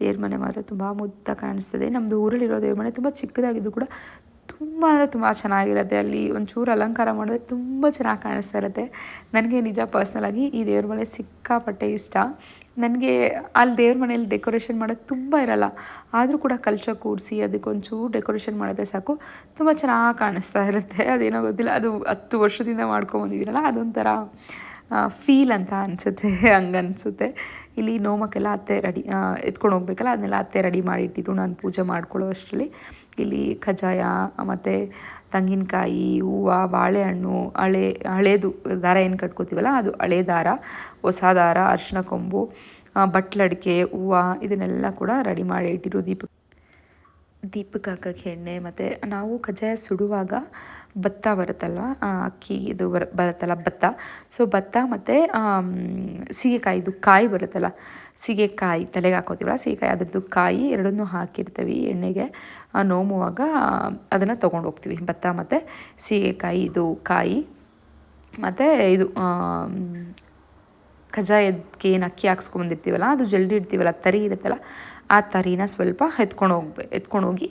ದೇವ್ರ ಮನೆ ಮಾತ್ರ ತುಂಬ ಮುದ್ದ ಕಾಣಿಸ್ತದೆ. ನಮ್ಮದು ಊರಲ್ಲಿರೋ ದೇವ್ರ ಮನೆ ತುಂಬ ಚಿಕ್ಕದಾಗಿದ್ದು ಕೂಡ ತುಂಬ ಅಂದರೆ ತುಂಬ ಚೆನ್ನಾಗಿರುತ್ತೆ. ಅಲ್ಲಿ ಒಂಚೂರು ಅಲಂಕಾರ ಮಾಡಿದ್ರೆ ತುಂಬ ಚೆನ್ನಾಗಿ ಕಾಣಿಸ್ತಾ ಇರುತ್ತೆ. ನನಗೆ ನಿಜ ಪರ್ಸ್ನಲಾಗಿ ಈ ದೇವ್ರ ಮನೆ ಸಿಕ್ಕಾಪಟ್ಟೆ ಇಷ್ಟ. ನನಗೆ ಅಲ್ಲಿ ದೇವ್ರ ಮನೇಲಿ ಡೆಕೋರೇಷನ್ ಮಾಡೋಕ್ಕೆ ತುಂಬ ಇರಲ್ಲ. ಆದರೂ ಕೂಡ ಕಲ್ಚರ್ ಕೂಡಿಸಿ ಅದಕ್ಕೆ ಒಂಚೂರು ಡೆಕೋರೇಷನ್ ಮಾಡಿದ್ರೆ ಸಾಕು. ತುಂಬ ಚೆನ್ನಾಗಿ ಕಾಣಿಸ್ತಾ ಇರುತ್ತೆ. ಅದೇನೋ ಗೊತ್ತಿಲ್ಲ. ಅದು ಹತ್ತು ವರ್ಷದಿಂದ ಮಾಡ್ಕೊಂಬಂದಿದ್ದೀರಲ್ಲ ಅದೊಂಥರ ಫೀಲ್ ಅಂತ ಅನಿಸುತ್ತೆ, ಹಂಗನ್ಸುತ್ತೆ. ಇಲ್ಲಿ ನೋಮಕ್ಕೆಲ್ಲ ಅತ್ತೆ ರೆಡಿ ಎತ್ಕೊಂಡು ಹೋಗ್ಬೇಕಲ್ಲ, ಅದನ್ನೆಲ್ಲ ಅತ್ತೆ ರೆಡಿ ಮಾಡಿ ಇಟ್ಟಿದ್ದು ನಾನು ಪೂಜೆ ಮಾಡ್ಕೊಳ್ಳೋ ಅಷ್ಟರಲ್ಲಿ. ಇಲ್ಲಿ ಕಜ್ಜಾಯ ಮತ್ತು ತೆಂಗಿನಕಾಯಿ, ಹೂವು, ಬಾಳೆಹಣ್ಣು, ಹಳೆ, ಹಳೇದು ದಾರ ಏನು ಕಟ್ಕೋತೀವಲ್ಲ, ಅದು ಹಳೆ ದಾರ, ಹೊಸ ದಾರ, ಅರಿಶಿನ ಕೊಂಬು ಬಟ್ಲಡಿಕೆ, ಹೂವು, ಇದನ್ನೆಲ್ಲ ಕೂಡ ರೆಡಿ ಮಾಡಿ ಇಟ್ಟಿರು ದೀಪ ದೀಪಕ್ಕೆ ಹಾಕೋಕ್ಕೆ ಎಣ್ಣೆ ಮತ್ತು ನಾವು ಕಜ್ಜಾಯ ಸುಡುವಾಗ ಭತ್ತ ಬರುತ್ತಲ್ವ ಅಕ್ಕಿ ಇದು ಬರ, ಬರುತ್ತಲ್ಲ ಭತ್ತ. ಸೊ ಭತ್ತ ಮತ್ತು ಸೀಗೆಕಾಯಿದು ಕಾಯಿ ಬರುತ್ತಲ್ಲ, ಸೀಗೆಕಾಯಿ ತಲೆಗೆ ಹಾಕೋತೀವಲ್ಲ, ಸೀಗೆಕಾಯಿ ಅದರದ್ದು ಕಾಯಿ ಎರಡನ್ನೂ ಹಾಕಿರ್ತೀವಿ ಎಣ್ಣೆಗೆ ನೋಮುವಾಗ ಅದನ್ನು ತೊಗೊಂಡು ಹೋಗ್ತೀವಿ. ಭತ್ತ ಮತ್ತು ಸೀಗೆಕಾಯಿ, ಇದು ಕಾಯಿ ಮತ್ತು ಇದು ಕಜ್ಜಾಯಕ್ಕೆ ಏನು ಅಕ್ಕಿ ಹಾಕ್ಸ್ಕೊಂಬಂದಿರ್ತೀವಲ್ಲ ಅದು ಜಲ್ದಿ ಇಡ್ತೀವಲ್ಲ, ತರಿ ಇರುತ್ತಲ್ಲ ಆ ತರಿನ ಸ್ವಲ್ಪ ಎತ್ಕೊಂಡು ಹೋಗ್ಬೇ, ಎತ್ಕೊಂಡು ಹೋಗಿ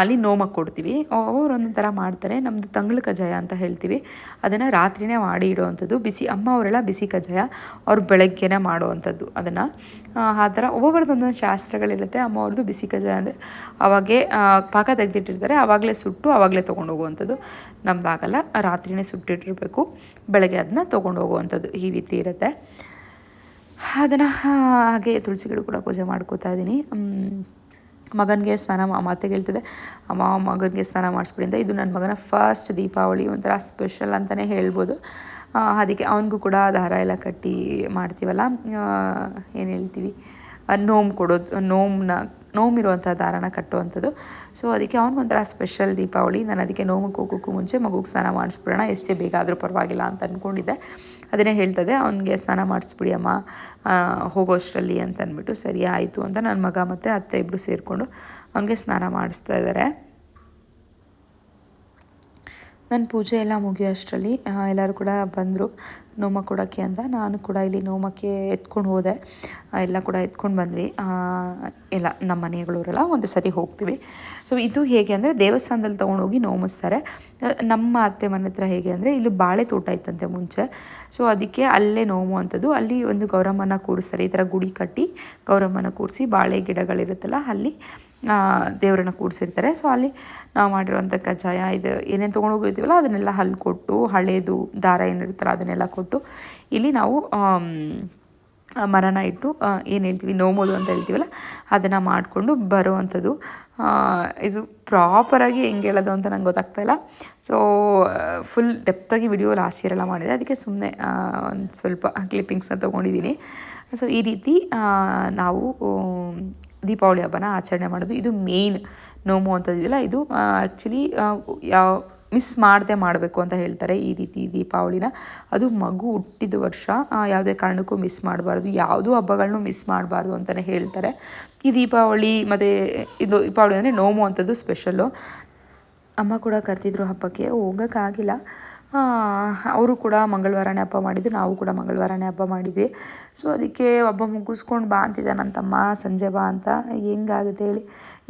ಅಲ್ಲಿ ನೋಮಕ್ಕೆ ಕೊಡ್ತೀವಿ. ಅವ್ರು ಒಂದೊಂದು ಥರ ಮಾಡ್ತಾರೆ. ನಮ್ಮದು ತಂಗ್ಳು ಕಜಾಯ ಅಂತ ಹೇಳ್ತೀವಿ. ಅದನ್ನು ರಾತ್ರಿನೇ ಮಾಡಿ ಇಡೋವಂಥದ್ದು. ಬಿಸಿ, ಅಮ್ಮ ಅವರೆಲ್ಲ ಬಿಸಿ ಕಜಾಯ ಅವ್ರು ಬೆಳಗ್ಗೆನೇ ಮಾಡುವಂಥದ್ದು ಅದನ್ನು. ಆ ಥರ ಒಬ್ಬೊಬ್ರದ್ದು ಒಂದೊಂದು ಶಾಸ್ತ್ರಗಳಿರುತ್ತೆ. ಅಮ್ಮ ಅವ್ರದ್ದು ಬಿಸಿ ಕಜಾಯ ಅಂದರೆ ಅವಾಗೇ ಪಾಕ ತೆಗೆದಿಟ್ಟಿರ್ತಾರೆ. ಆವಾಗಲೇ ಸುಟ್ಟು ಆವಾಗಲೇ ತೊಗೊಂಡು ಹೋಗುವಂಥದ್ದು. ನಮ್ದಾಗಲ್ಲ, ರಾತ್ರಿನೇ ಸುಟ್ಟಿಟ್ಟಿರಬೇಕು. ಬೆಳಗ್ಗೆ ಅದನ್ನ ತೊಗೊಂಡು ಹೋಗುವಂಥದ್ದು ಈ ರೀತಿ ಇರುತ್ತೆ. ಅದನ್ನು ಹಾಗೆ ತುಳಸಿಗಳು ಕೂಡ ಪೂಜೆ ಮಾಡ್ಕೋತಾ ಇದ್ದೀನಿ. ಮಗನಿಗೆ ಸ್ನಾನ ಮಾ ಹೇಳ್ತಿದೆ, ಅಮ್ಮ, ಮಗನಿಗೆ ಸ್ನಾನ ಮಾಡಿಸ್ಬಿಡಿ ಇದು ನನ್ನ ಮಗನ ಫಸ್ಟ್ ದೀಪಾವಳಿ, ಒಂಥರ ಸ್ಪೆಷಲ್ ಅಂತಲೇ ಹೇಳ್ಬೋದು. ಅದಕ್ಕೆ ಅವನಿಗೂ ಕೂಡ ದಾರ ಎಲ್ಲ ಕಟ್ಟಿ ಮಾಡ್ತೀವಲ್ಲ ಏನು ಹೇಳ್ತೀವಿ ನೋಮ್ ಕೊಡೋದು, ನೋಮ್ನ ನೋಮಿರುವಂಥ ದಾರನ ಕಟ್ಟುವಂಥದ್ದು. ಸೊ ಅದಕ್ಕೆ ಅವ್ನಿಗೊಂಥರ ಸ್ಪೆಷಲ್ ದೀಪಾವಳಿ. ನಾನು ಅದಕ್ಕೆ ನೋಮಕ್ಕೆ ಹೋಗೋಕ್ಕೂ ಮುಂಚೆ ಮಗುಗೆ ಸ್ನಾನ ಮಾಡಿಸ್ಬಿಡೋಣ. ಎಷ್ಟೇ ಬೇಗ ಆದರೂ ಪರವಾಗಿಲ್ಲ ಅಂತ ಅಂದ್ಕೊಂಡಿದ್ದೆ ಅದನ್ನೇ ಹೇಳ್ತದೆ, ಅವನಿಗೆ ಸ್ನಾನ ಮಾಡಿಸ್ಬಿಡಿ ಅಮ್ಮ ಹೋಗೋಷ್ಟರಲ್ಲಿ ಅಂತ ಸರಿ ಆಯಿತು ಅಂತ ನನ್ನ ಮಗ ಮತ್ತು ಅತ್ತೆ ಇಬ್ಬರು ಸೇರಿಕೊಂಡು ಅವನಿಗೆ ಸ್ನಾನ ಮಾಡಿಸ್ತಾ ಇದ್ದಾರೆ ನನ್ನ ಪೂಜೆ ಎಲ್ಲ ಮುಗಿಯೋ ಅಷ್ಟರಲ್ಲಿ ಎಲ್ಲರೂ ಕೂಡ ಬಂದರು. ನೋಮ ಕೊಡೋಕ್ಕೆ ಅಂತ ನಾನು ಕೂಡ ಇಲ್ಲಿ ನೋಮಕ್ಕೆ ಎತ್ಕೊಂಡು ಹೋದೆ. ಎಲ್ಲ ಕೂಡ ಎತ್ಕೊಂಡು ಬಂದ್ವಿ. ಎಲ್ಲ ನಮ್ಮ ಮನೆಗಳವರೆಲ್ಲ ಒಂದು ಸರಿ ಹೋಗ್ತೀವಿ. ಸೊ ಇದು ಹೇಗೆ ಅಂದರೆ ದೇವಸ್ಥಾನದಲ್ಲಿ ತೊಗೊಂಡೋಗಿ ನೋಮಿಸ್ತಾರೆ. ನಮ್ಮ ಅತ್ತೆ ಮನೆ ಹತ್ರ ಹೇಗೆ ಅಂದರೆ ಇಲ್ಲಿ ಬಾಳೆ ತೋಟ ಇತ್ತಂತೆ ಮುಂಚೆ. ಸೊ ಅದಕ್ಕೆ ಅಲ್ಲೇ ನೋಮುವಂಥದ್ದು. ಅಲ್ಲಿ ಒಂದು ಗೌರಮ್ಮನ ಕೂರಿಸ್ತಾರೆ. ಈ ಥರ ಗುಡಿ ಕಟ್ಟಿ ಗೌರಮ್ಮನ ಕೂರಿಸಿ ಬಾಳೆ ಗಿಡಗಳಿರುತ್ತಲ್ಲ, ಅಲ್ಲಿ ದೇವರನ್ನ ಕೂರಿಸಿರ್ತಾರೆ. ಸೊ ಅಲ್ಲಿ ನಾವು ಮಾಡಿರುವಂಥ ಕಜ್ಜಾಯ, ಇದು ಏನೇನು ತೊಗೊಂಡೋಗಿರ್ತೀವಲ್ಲ, ಅದನ್ನೆಲ್ಲ ಹಲ್ಲು ಕೊಟ್ಟು ಹಳೇದು ದಾರ ಏನಿರುತ್ತಲ್ಲ, ಅದನ್ನೆಲ್ಲ ಕೊಟ್ಟು ಇಲ್ಲಿ ನಾವು ಮರನ ಇಟ್ಟು ಏನು ಹೇಳ್ತೀವಿ, ನೋಮೋದು ಅಂತ ಹೇಳ್ತೀವಲ್ಲ, ಅದನ್ನು ಮಾಡಿಕೊಂಡು ಬರುವಂಥದ್ದು. ಇದು ಪ್ರಾಪರಾಗಿ ಹೆಂಗೆ ಹೇಳೋದು ಅಂತ ನಂಗೆ ಗೊತ್ತಾಗ್ತಾ ಇಲ್ಲ. ಸೊ ಫುಲ್ ಡೆಪ್ತಾಗಿ ವಿಡಿಯೋ ಲಾಸ್ಟ್ ಇಯರ್ ಎಲ್ಲ ಮಾಡಿದೆ. ಅದಕ್ಕೆ ಸುಮ್ಮನೆ ಒಂದು ಸ್ವಲ್ಪ ಕ್ಲಿಪ್ಪಿಂಗ್ಸ್ನ ತೊಗೊಂಡಿದ್ದೀನಿ ಸೊ ಈ ರೀತಿ ನಾವು ದೀಪಾವಳಿ ಹಬ್ಬನ ಆಚರಣೆ ಮಾಡೋದು. ಇದು ಮೇಯ್ನ್ ನೋಮು ಅಂತದಿದೆಯಲ್ಲ ಇದು ಆ್ಯಕ್ಚುಲಿ ಯಾವ ಮಿಸ್ ಮಾಡದೆ ಮಾಡಬೇಕು ಅಂತ ಹೇಳ್ತಾರೆ ಈ ರೀತಿ ದೀಪಾವಳಿನ. ಅದು ಮಗು ಹುಟ್ಟಿದ ವರ್ಷ ಯಾವುದೇ ಕಾರಣಕ್ಕೂ ಮಿಸ್ ಮಾಡಬಾರ್ದು, ಯಾವುದೂ ಹಬ್ಬಗಳನ್ನೂ ಮಿಸ್ ಮಾಡಬಾರ್ದು ಅಂತಲೇ ಹೇಳ್ತಾರೆ. ಈ ದೀಪಾವಳಿ, ಮತ್ತು ಇದು ದೀಪಾವಳಿ ಅಂದರೆ ನೋಮು ಅಂಥದ್ದು ಸ್ಪೆಷಲ್ಲು ಅಮ್ಮ ಕೂಡ ಕರೆದಿದ್ರು ಹಬ್ಬಕ್ಕೆ, ಹೋಗೋಕ್ಕಾಗಿಲ್ಲ. ಅವರು ಕೂಡ ಮಂಗಳವಾರನೇ ಹಬ್ಬ ಮಾಡಿದ್ದು ನಾವು ಕೂಡ ಮಂಗಳವಾರನೇ ಹಬ್ಬ ಮಾಡಿದ್ವಿ. ಸೊ ಅದಕ್ಕೆ ಹಬ್ಬ ಮುಗಿಸ್ಕೊಂಡು ಬಾ ಅಂತಿದ್ದ ನನ್ನ ತಮ್ಮ ಸಂಜೆ ಬಾ ಅಂತ. ಹೆಂಗಾಗುತ್ತೆ ಹೇಳಿ.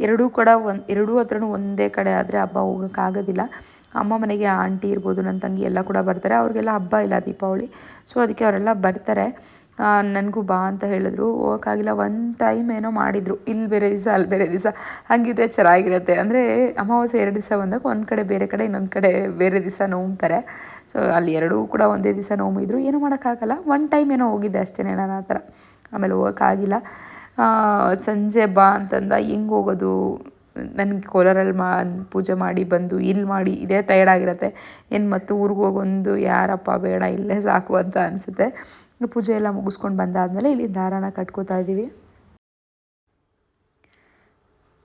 ಎರಡೂ ಕೂಡ ಒಂದು, ಎರಡೂ ಹತ್ರನೂ ಒಂದೇ ಕಡೆ ಆದರೆ ಹಬ್ಬ ಹೋಗೋಕ್ಕಾಗೋದಿಲ್ಲ. ಅಮ್ಮ ಮನೆಗೆ ಆಂಟಿ ಇರ್ಬೋದು ನನ್ನ ತಂಗಿ ಎಲ್ಲ ಕೂಡ ಬರ್ತಾರೆ. ಅವ್ರಿಗೆಲ್ಲ ಹಬ್ಬ ಇಲ್ಲ ದೀಪಾವಳಿ. ಸೊ ಅದಕ್ಕೆ ಅವರೆಲ್ಲ ಬರ್ತಾರೆ. ನನಗೂ ಬಾ ಅಂತ ಹೇಳಿದ್ರು. ಹೋಗೋಕ್ಕಾಗಿಲ್ಲ ಒನ್ ಟೈಮ್ ಏನೋ ಮಾಡಿದರು. ಇಲ್ಲಿ ಬೇರೆ ದಿವಸ, ಅಲ್ಲಿ ಬೇರೆ ದಿವಸ. ಹಂಗಿದ್ರೆ ಚೆನ್ನಾಗಿರುತ್ತೆ. ಅಂದರೆ ಅಮಾವಾಸ್ಯೆ ಎರಡು ದಿವಸ ಬಂದಾಗ ಒಂದು ಕಡೆ ಬೇರೆ ಕಡೆ, ಇನ್ನೊಂದು ಕಡೆ ಬೇರೆ ದಿವಸ ನೋಮ್ತಾರೆ ಸೊ ಅಲ್ಲಿ ಎರಡೂ ಕೂಡ ಒಂದೇ ದಿವಸ ನೋಮಿದ್ರು ಏನೂ ಮಾಡೋಕ್ಕಾಗಲ್ಲ. ಒನ್ ಟೈಮ್ ಏನೋ ಹೋಗಿದ್ದೆ ಅಷ್ಟೇ ನಾನು ಆ ಥರ. ಆಮೇಲೆ ಹೋಗೋಕ್ಕಾಗಿಲ್ಲ. ಸಂಜೆ ಬಾ ಅಂತಂದ, ಹೆಂಗೆ ಹೋಗೋದು? ನನಗೆ ಕೋಲಾರಲ್ಲಿ ಮಾ, ಪೂಜೆ ಮಾಡಿ ಬಂದು, ಇಲ್ಲಿ ಮಾಡಿ, ಇದೇ ಟಯರ್ಡ್ ಆಗಿರುತ್ತೆ. ಏನು ಮತ್ತು ಊರಿಗೆ ಹೋಗೊಂದು, ಯಾರಪ್ಪ ಬೇಡ, ಇಲ್ಲೇ ಸಾಕು ಅಂತ ಅನಿಸುತ್ತೆ. ಪೂಜೆ ಎಲ್ಲ ಮುಗಿಸ್ಕೊಂಡು ಬಂದಾದಮೇಲೆ ಇಲ್ಲಿ ದಾರಾನ ಕಟ್ಕೋತಾ ಇದ್ದೀವಿ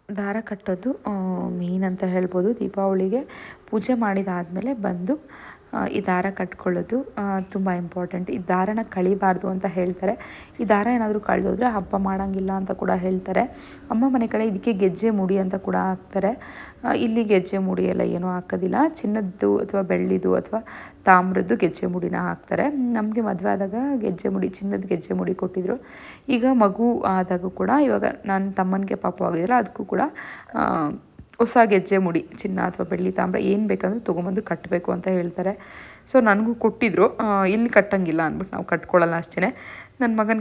ದಾರ ಕಟ್ಟೋದು ಮೇನ್ ಅಂತ ಹೇಳ್ಬೋದು ದೀಪಾವಳಿಗೆ. ಪೂಜೆ ಮಾಡಿದಾದಮೇಲೆ ಬಂದು ಈ ದಾರ ಕಟ್ಕೊಳ್ಳೋದು ತುಂಬ ಇಂಪಾರ್ಟೆಂಟ್ ಈ ದಾರನ ಕಳಿಬಾರ್ದು ಅಂತ ಹೇಳ್ತಾರೆ. ಈ ದಾರ ಏನಾದರೂ ಕಳೆದೋದ್ರೆ ಹಬ್ಬ ಮಾಡೋಂಗಿಲ್ಲ ಅಂತ ಕೂಡ ಹೇಳ್ತಾರೆ. ಅಮ್ಮ ಮನೆ ಕಡೆ ಇದಕ್ಕೆ ಗೆಜ್ಜೆ ಮುಡಿ ಅಂತ ಕೂಡ ಹಾಕ್ತಾರೆ. ಇಲ್ಲಿ ಗೆಜ್ಜೆ ಮುಡಿ ಎಲ್ಲ ಏನೂ ಹಾಕೋದಿಲ್ಲ. ಚಿನ್ನದ್ದು ಅಥವಾ ಬೆಳ್ಳಿದು ಅಥವಾ ತಾಮ್ರದ್ದು ಗೆಜ್ಜೆ ಮುಡಿನ ಹಾಕ್ತಾರೆ. ನಮಗೆ ಮದುವೆ ಆದಾಗ ಗೆಜ್ಜೆ ಮುಡಿ, ಚಿನ್ನದ ಗೆಜ್ಜೆ ಮುಡಿ ಕೊಟ್ಟಿದ್ರು. ಈಗ ಮಗು ಆದಾಗ ಕೂಡ ಇವಾಗ ನನ್ನ ತಮ್ಮನಿಗೆ ಪಾಪು ಆಗಿದೆಯಲ್ಲ ಅದಕ್ಕೂ ಕೂಡ ಹೊಸ ಗೆಜ್ಜೆ ಮುಡಿ ಚಿನ್ನ ಅಥವಾ ಬೆಳ್ಳಿ ತಾಮ್ರ ಏನು ಬೇಕಂದ್ರೆ ತೊಗೊಂಬಂದು ಕಟ್ಟಬೇಕು ಅಂತ ಹೇಳ್ತಾರೆ. ಸೊ ನನಗೂ ಕೊಟ್ಟಿದ್ರು. ಇಲ್ಲಿ ಕಟ್ಟಂಗಿಲ್ಲ ಅಂದ್ಬಿಟ್ಟು ನಾವು ಕಟ್ಕೊಳ್ಳಲ್ಲ ಅಷ್ಟೇ ನನ್ನ ಮಗನ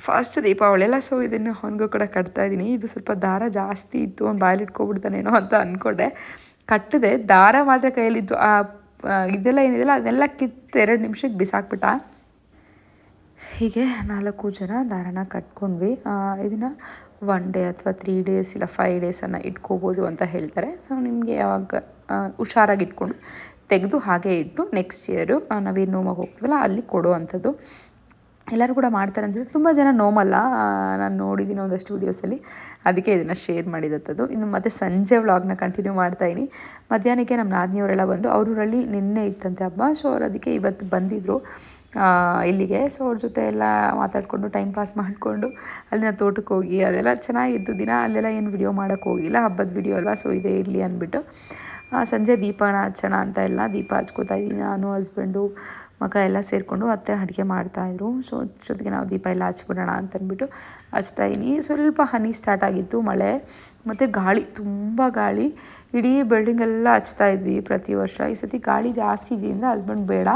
ಫಸ್ಟ್ ದೀಪಾವಳಿ ಎಲ್ಲ ಸೊ ಇದನ್ನು ಅವನಿಗೂ ಕೂಡ ಕಟ್ತಾ ಇದ್ದೀನಿ ಇದು ಸ್ವಲ್ಪ ದಾರ ಜಾಸ್ತಿ ಇತ್ತು ಅವ್ನು ಬಾಯಲ್ಲಿಟ್ಕೊಬಿಡ್ತಾನೇನೋ ಅಂತ ಅಂದ್ಕೊಂಡೆ ಕಟ್ಟಿದೆ ದಾರ ಮಾತ್ರ ಆ, ಇದೆಲ್ಲ ಏನಿದೆಯಲ್ಲ ಅದನ್ನೆಲ್ಲ ಕಿತ್ತು ಎರಡು ನಿಮಿಷಕ್ಕೆ ಬಿಸಾಕ್ಬಿಟ್ಟ. ಹೀಗೆ ನಾಲ್ಕು ಜನ ದಾರನ ಕಟ್ಕೊಂಡ್ವಿ. ಇದನ್ನು ಒನ್ ಡೇ ಅಥವಾ ತ್ರೀ ಡೇಸ್ ಇಲ್ಲ ಫೈವ್ ಡೇಸನ್ನು ಇಟ್ಕೋಬೋದು ಅಂತ ಹೇಳ್ತಾರೆ. ಸೊ ನಿಮಗೆ ಯಾವಾಗ ಹುಷಾರಾಗಿ ಇಟ್ಕೊಂಡು ತೆಗೆದು ಹಾಗೆ ಇಟ್ಟು ನೆಕ್ಸ್ಟ್ ಇಯರು ನಾವೇನು ಹೋಗ್ತೀವಲ್ಲ, ಅಲ್ಲಿ ಕೊಡೋ ಅಂಥದ್ದು ಎಲ್ಲರೂ ಕೂಡ ಮಾಡ್ತಾರೆ ಅನ್ಸುತ್ತೆ. ತುಂಬ ಜನ ನೋಮಲ್ಲ ನಾನು ನೋಡಿದ್ದೀನಿ ಒಂದಷ್ಟು ವೀಡಿಯೋಸಲ್ಲಿ ಅದಕ್ಕೆ ಇದನ್ನು ಶೇರ್ ಮಾಡಿದಂಥದ್ದು ಇನ್ನು ಮತ್ತೆ ಸಂಜೆ ವ್ಲಾಗ್ನ ಕಂಟಿನ್ಯೂ ಮಾಡ್ತಾಯಿನಿ ಮಧ್ಯಾಹ್ನಕ್ಕೆ ನಮ್ಮ ನಾದಿನಿಯವರೆಲ್ಲ ಬಂದು ಅವರೂರಲ್ಲಿ ನಿನ್ನೆ ಇತ್ತಂತೆ ಹಬ್ಬ. ಸೊ ಅವ್ರು ಅದಕ್ಕೆ ಇವತ್ತು ಬಂದಿದ್ದರು ಇಲ್ಲಿಗೆ. ಸೊ ಅವ್ರ ಜೊತೆ ಎಲ್ಲ ಮಾತಾಡಿಕೊಂಡು ಟೈಮ್ ಪಾಸ್ ಮಾಡಿಕೊಂಡು ಅಲ್ಲಿನ ತೋಟಕ್ಕೆ ಹೋಗಿ ಅದೆಲ್ಲ ಚೆನ್ನಾಗಿತ್ತು ದಿನ. ಅಲ್ಲೆಲ್ಲ ಏನು ವಿಡಿಯೋ ಮಾಡೋಕ್ಕೆ ಹೋಗಿಲ್ಲ. ಹಬ್ಬದ ವಿಡಿಯೋ ಅಲ್ವಾ? ಸೊ ಇದೇ ಇರಲಿ ಅಂದ್ಬಿಟ್ಟು. ಸಂಜೆ ದೀಪನ ಹಚ್ಚೋಣ ಅಂತ ಎಲ್ಲ ದೀಪ ಹಚ್ಕೋತಾ ಇದ್ದೀನಿ ನಾನು ಹಸ್ಬೆಂಡು ಮಗ ಎಲ್ಲ ಸೇರಿಕೊಂಡು ಅತ್ತೆ ಅಡುಗೆ ಮಾಡ್ತಾಯಿದ್ರು ಸೊ ಜೊತೆಗೆ ನಾವು ದೀಪ ಎಲ್ಲ ಹಚ್ಬಿಡೋಣ ಅಂತಂದ್ಬಿಟ್ಟು ಹಚ್ತಾ ಇದ್ದೀನಿ. ಸ್ವಲ್ಪ ಹನಿ ಸ್ಟಾರ್ಟ್ ಆಗಿತ್ತು, ಮಳೆ, ಮತ್ತು ಗಾಳಿ, ತುಂಬ ಗಾಳಿ. ಇಡೀ ಬಿಲ್ಡಿಂಗ್ ಎಲ್ಲ ಹಚ್ತಾ ಇದ್ವಿ ಪ್ರತಿ ವರ್ಷ. ಈ ಸತಿ ಗಾಳಿ ಜಾಸ್ತಿ ಇದೆಯಿಂದ ಹಸ್ಬೆಂಡ್ ಬೇಡ.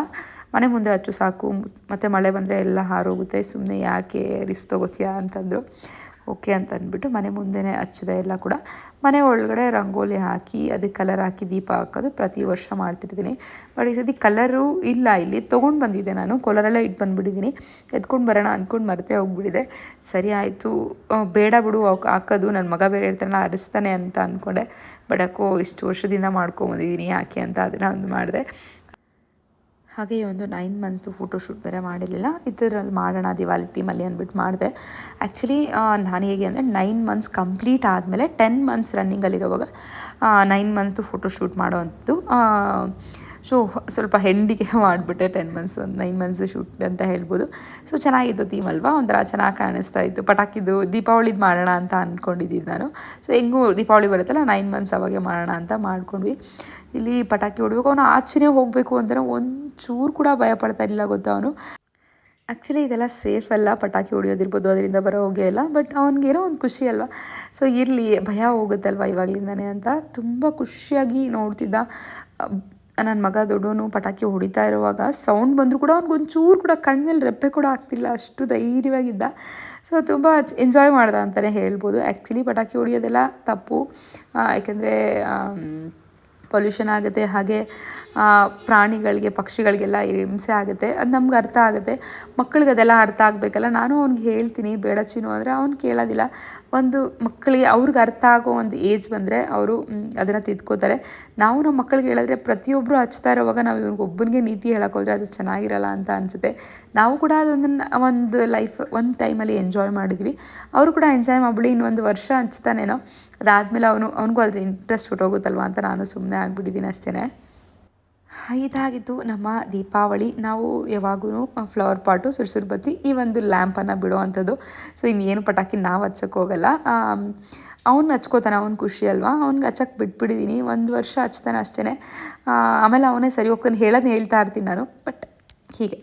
ಮನೆ ಮುಂದೆ ಹಚ್ಚು ಸಾಕು. ಮತ್ತು ಮಳೆ ಬಂದರೆ ಎಲ್ಲ ಹಾರೋಗುತ್ತೆ. ಸುಮ್ಮನೆ ಯಾಕೆ ರಿಸ್ಕ್ ತೊಗೋತೀಯಾ ಅಂತಂದರು. ಓಕೆ ಅಂತ ಅಂದ್ಬಿಟ್ಟು ಮನೆ ಮುಂದೆನೇ ಹಚ್ಚಿದೆ ಎಲ್ಲ ಕೂಡ. ಮನೆ ಒಳಗಡೆ ರಂಗೋಲಿ ಹಾಕಿ ಅದಕ್ಕೆ ಕಲರ್ ಹಾಕಿ ದೀಪ ಹಾಕೋದು ಪ್ರತಿ ವರ್ಷ ಮಾಡ್ತಿರ್ತೀನಿ. ಬಟ್ ಈ ಸತಿ ಕಲರು ಇಲ್ಲ, ಇಲ್ಲಿ ತೊಗೊಂಡು ಬಂದಿದ್ದೆ ನಾನು. ಕೊಲರಲ್ಲೇ ಇಟ್ಟು ಬಂದುಬಿಟ್ಟಿದ್ದೀನಿ ಎತ್ಕೊಂಡು ಬರೋಣ ಅಂದ್ಕೊಂಡು ಮರೆತೇ ಹೋಗ್ಬಿಟ್ಟಿದೆ. ಸರಿ ಆಯಿತು. ಬೇಡ ಬಿಡು ಹಾಕೋದು. ನನ್ನ ಮಗ ಬೇರೆ ಇರ್ತಾನಲ್ಲ, ಅರಿಸ್ತಾನೆ ಅಂತ ಅಂದ್ಕೊಂಡೆ ಬಟ್ ಅಕ್ಕೋ ಇಷ್ಟು ವರ್ಷದಿಂದ ಮಾಡ್ಕೊಂಬಂದಿದ್ದೀನಿ ಯಾಕೆ ಅಂತ ಅದನ್ನು ಒಂದು ಮಾಡಿದೆ. ಹಾಗೆ ಒಂದು ನೈನ್ ಮಂತ್ಸ್ದು ಫೋಟೋಶೂಟ್ ಬೇರೆ ಮಾಡಿರಲಿಲ್ಲ. ಇದರಲ್ಲಿ ಮಾಡೋಣ, ದಿವಾಲಿ ಟೀಮಲ್ಲಿ ಅಂದ್ಬಿಟ್ಟು ಮಾಡಿದೆ. ಆ್ಯಕ್ಚುಲಿ ನಾನು ಹೇಗೆ ಅಂದರೆ ನೈನ್ ಮಂತ್ಸ್ ಕಂಪ್ಲೀಟ್ ಆದಮೇಲೆ ಟೆನ್ ಮಂತ್ಸ್ ರನ್ನಿಂಗಲ್ಲಿರೋವಾಗ ನೈನ್ ಮಂತ್ಸ್ದು ಫೋಟೋಶೂಟ್ ಮಾಡೋವಂಥದ್ದು. ಸೊ, ಸ್ವಲ್ಪ ಹೆಂಡಿಗೆ ಮಾಡಿಬಿಟ್ಟೆ ಟೆನ್ ಮಂತ್ಸ್ ಒಂದು ನೈನ್ ಮಂತ್ಸ್ ಶೂಟ್ ಅಂತ ಹೇಳ್ಬೋದು. ಸೊ, ಚೆನ್ನಾಗಿತ್ತು ಥೀಮ್ ಅಲ್ವಾ? ಒಂಥರ ಚೆನ್ನಾಗಿ ಕಾಣಿಸ್ತಾ ಇತ್ತು. ಪಟಾಕಿದು, ದೀಪಾವಳಿದು ಮಾಡೋಣ ಅಂತ ಅಂದ್ಕೊಂಡಿದ್ದೀನಿ ನಾನು. ಸೊ, ಹೆಂಗೂ ದೀಪಾವಳಿ ಬರುತ್ತಲ್ಲ ನೈನ್ ಮಂತ್ಸ್ ಅವಾಗೆ ಮಾಡೋಣ ಅಂತ ಮಾಡ್ಕೊಂಡ್ವಿ. ಇಲ್ಲಿ ಪಟಾಕಿ ಹೊಡ್ಬೇಕು. ಅವನು ಆಚೆನೇ ಹೋಗಬೇಕು ಅಂದರೆ ಒಂಚೂರು ಕೂಡ ಭಯ ಪಡ್ತಾ ಇರಲಿಲ್ಲ, ಗೊತ್ತಾ ಅವನು? ಆ್ಯಕ್ಚುಲಿ ಇದೆಲ್ಲ ಸೇಫ್ ಅಲ್ಲ, ಪಟಾಕಿ ಹೊಡಿಯೋದಿರ್ಬೋದು, ಅದರಿಂದ ಬರೋ ಹೋಗೇ ಇಲ್ಲ. ಬಟ್ ಅವ್ನಿಗೇನೋ ಒಂದು ಖುಷಿ ಅಲ್ವಾ? ಸೊ ಇರಲಿ, ಭಯ ಹೋಗುತ್ತಲ್ವ ಇವಾಗಲಿಂದನೇ ಅಂತ? ತುಂಬ ಖುಷಿಯಾಗಿ ನೋಡ್ತಿದ್ದ. ನನ್ನ ಮಗ ದೊಡ್ಡವನು ಪಟಾಕಿ ಹೊಡಿತಾ ಇರುವಾಗ ಸೌಂಡ್ ಬಂದರೂ ಕೂಡ ಅವ್ನಿಗೊಂಚೂರು ಕೂಡ ಕಣ್ಣಲ್ಲಿ ರೆಪ್ಪೆ ಕೂಡ ಆಗ್ತಿಲ್ಲ. ಅಷ್ಟು ಧೈರ್ಯವಾಗಿದ್ದ. ಸೊ ತುಂಬ ಎಂಜಾಯ್ ಮಾಡ್ದ ಅಂತಲೇ ಹೇಳ್ಬೋದು. ಆ್ಯಕ್ಚುಲಿ ಪಟಾಕಿ ಹೊಡಿಯೋದೆಲ್ಲ ತಪ್ಪು. ಯಾಕೆಂದರೆ ಪೊಲ್ಯೂಷನ್ ಆಗುತ್ತೆ, ಹಾಗೆ ಪ್ರಾಣಿಗಳಿಗೆ, ಪಕ್ಷಿಗಳಿಗೆಲ್ಲ ಹಿಂಸೆ ಆಗುತ್ತೆ. ಅದು ನಮ್ಗೆ ಅರ್ಥ ಆಗುತ್ತೆ. ಮಕ್ಳಿಗೆ ಅದೆಲ್ಲ ಅರ್ಥ ಆಗಬೇಕಲ್ಲ. ನಾನು ಅವ್ನಿಗೆ ಹೇಳ್ತೀನಿ, ಬೇಡ ಚಿನ್ನು ಅಂದರೆ ಅವ್ನು ಕೇಳೋದಿಲ್ಲ. ಒಂದು ಮಕ್ಕಳಿಗೆ ಅವ್ರಿಗೆ ಅರ್ಥ ಆಗೋ ಒಂದು ಏಜ್ ಬಂದರೆ ಅವರು ಅದನ್ನು ತಿದ್ಕೋತಾರೆ. ನಾವು ನಮ್ಮ ಮಕ್ಕಳಿಗೆ ಹೇಳಿದ್ರೆ ಪ್ರತಿಯೊಬ್ಬರು ಹಚ್ತಾ ಇರೋವಾಗ ನಾವು ಇವ್ರಿಗೆ ಒಬ್ಬನಿಗೆ ನೀತಿ ಹೇಳಕ್ಕೆ ಹೋದರೆ ಅದು ಚೆನ್ನಾಗಿರಲ್ಲ ಅಂತ ಅನಿಸುತ್ತೆ. ನಾವು ಕೂಡ ಅದೊಂದನ್ನು ಒಂದು ಲೈಫ್ ಒಂದು ಟೈಮಲ್ಲಿ ಎಂಜಾಯ್ ಮಾಡಿದ್ವಿ. ಅವರು ಕೂಡ ಎಂಜಾಯ್ ಮಾಡ್ಬಿಡಿ, ಇನ್ನೊಂದು ವರ್ಷ ಹಚ್ತಾನೇನೋ. ಅದಾದಮೇಲೆ ಅವನು, ಅವನಿಗೂ ಅದ್ರ ಇಂಟ್ರೆಸ್ಟ್ ಹೊಟ್ಟೋಗುತ್ತಲ್ವ ಅಂತ ನಾನು ಸುಮ್ಮನೆ ಆಗಿಬಿಟ್ಟಿದ್ದೀನಿ ಅಷ್ಟೇ ಇದಾಗಿತ್ತು ನಮ್ಮ ದೀಪಾವಳಿ, ನಾವು ಯಾವಾಗೂ ಫ್ಲವರ್ ಪಾಟು, ಸುರ್ಸುರು ಬತ್ತಿ ಈ ಒಂದು ಲ್ಯಾಂಪನ್ನು ಬಿಡೋ ಅಂಥದ್ದು ಸೊ, ಇನ್ನೇನು ಪಟಾಕಿ ನಾವು ಹಚ್ಚಕ್ಕೆ ಹೋಗಲ್ಲ. ಅವ್ನು ಹಚ್ಕೋತಾನೆ, ಅವ್ನು ಖುಷಿ ಅಲ್ವಾ? ಅವ್ನಿಗೆ ಹಚ್ಚಕ್ಕೆ ಬಿಟ್ಬಿಟ್ಟಿದ್ದೀನಿ ಒಂದು ವರ್ಷ ಹಚ್ತಾನೆ ಅಷ್ಟೇ ಆಮೇಲೆ ಅವನೇ ಸರಿ ಹೋಗ್ತಾನೆ. ಹೇಳೋದು ಹೇಳ್ತಾ ಇರ್ತೀನಿ ನಾನು, ಬಟ್ ಹೀಗೆ.